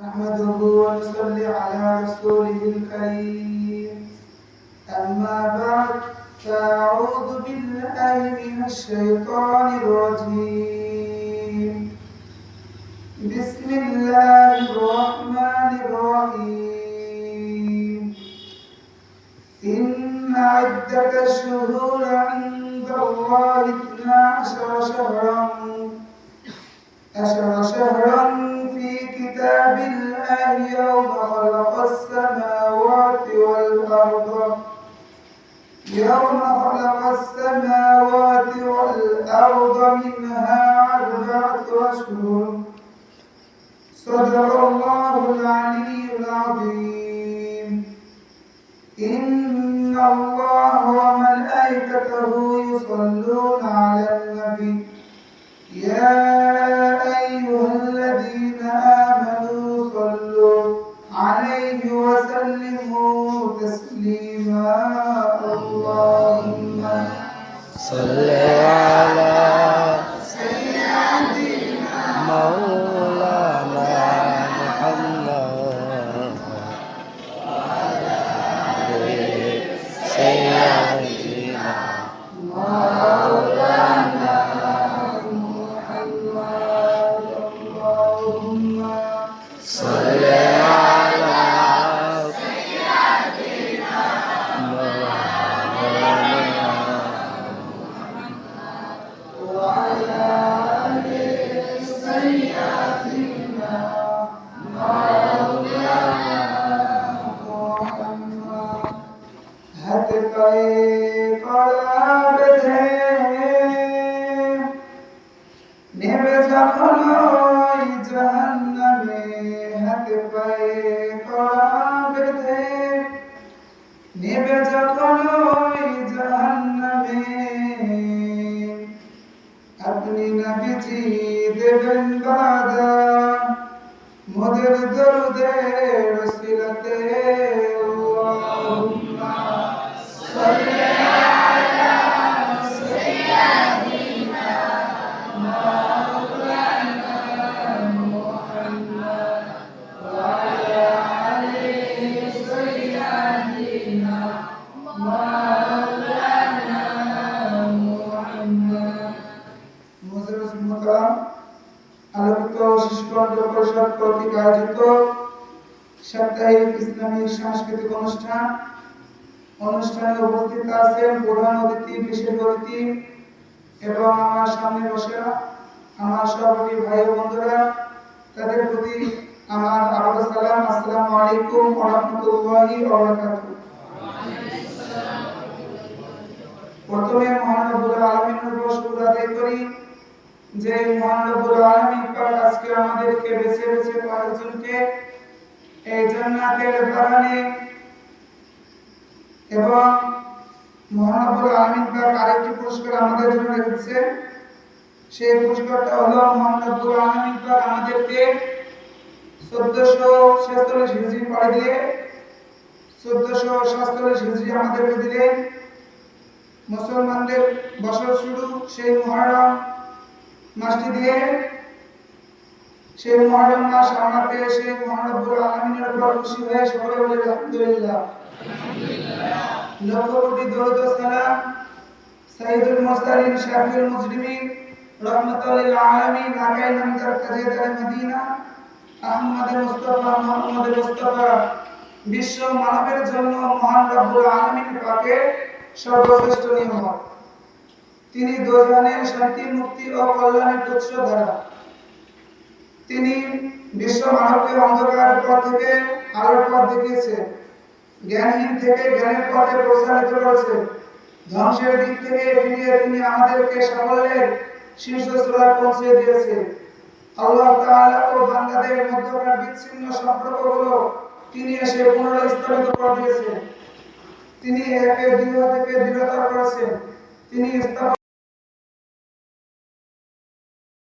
نحمده ونصلي على رسوله الكريم. أما بعد فأعوذ بالله من الشيطان الرجيم. بسم الله الرحمن الرحيم. إن عدة الشهور عند الله اثنا عشر شهرا. عشر شهرا يوم خلق السماوات والأرض منها أربعة أشهر صدق الله العلي العظيم. إن الله وملائكته يصلون على النبي. يا صل আপনি নবীজি দেবেন বাদা মোদের দরুদের রসিলতে পরিষদ সাংস্কৃতিক অনুষ্ঠান। অনুষ্ঠানে অতিথি এবং আমার ভাই বন্ধুরা, তাদের প্রতি আমার আরব সালাম। আসসালামু আলাইকুম প্রথমে মহান রব্বুল আলামিনের করি যে মহান আজকে আমাদেরকে বেছে বেছে কয়েকজনকে এই জান্নাতের বাগানে এবং মহান রব্বুল আলামিন পাক আরেকটি পুরস্কার আমাদের জন্য রেখেছে সেই পুরস্কারটা হলো মহান রব্বুল আলামিন পাক আমাদেরকে চোদ্দশো ছেচল্লিশ হিজরি পরে দিয়ে চোদ্দশো সাতচল্লিশ হিজরি আমাদেরকে দিলেন। মুসলমানদের বছর শুরু সেই মহরম মাসটি দিয়ে সেই মহরম মাস আমরা পেয়ে সেই মহানব্বুর আলমিনের উপর খুশি হয়ে সকলে বলে, আলহামদুলিল্লাহ। লক্ষ কোটি দরুদ সালাম সাইয়্যিদুল মুরসালিন, শাফিউল মুজরিমিন রহমাতুল লিল আলামিন আকাই নামদার তাজেদার মদিনা, আহমদ মুস্তাফা, মুহাম্মদ মুস্তাফা, বিশ্ব মানবের জন্য মহান রব্বুল আলামিন পাকে সর্বশ্রেষ্ঠ নিয়ামত। তিনি দোজানের শান্তি, মুক্তি ও কল্যাণের উৎস ধারা তিনি বিশ্ব মানবকে অন্ধকার পথ থেকে আলোর পথ দেখিয়েছে জ্ঞানহীন থেকে জ্ঞানের পথে প্রসারিত করেছে ধ্বংসের দিক থেকে ফিরিয়ে তিনি আমাদেরকে সাফল্যের শীর্ষস্তরে পৌঁছে দিয়েছে আল্লাহ তাআলা ও বান্দাদের মধ্যকার বিচ্ছিন্ন সম্পর্কগুলো তিনি এসে পুনরস্থাপিত করে দিয়েছেন। তিনি একে দৃঢ় থেকে দৃঢ়তর করেছেন। তিনি স্থাপন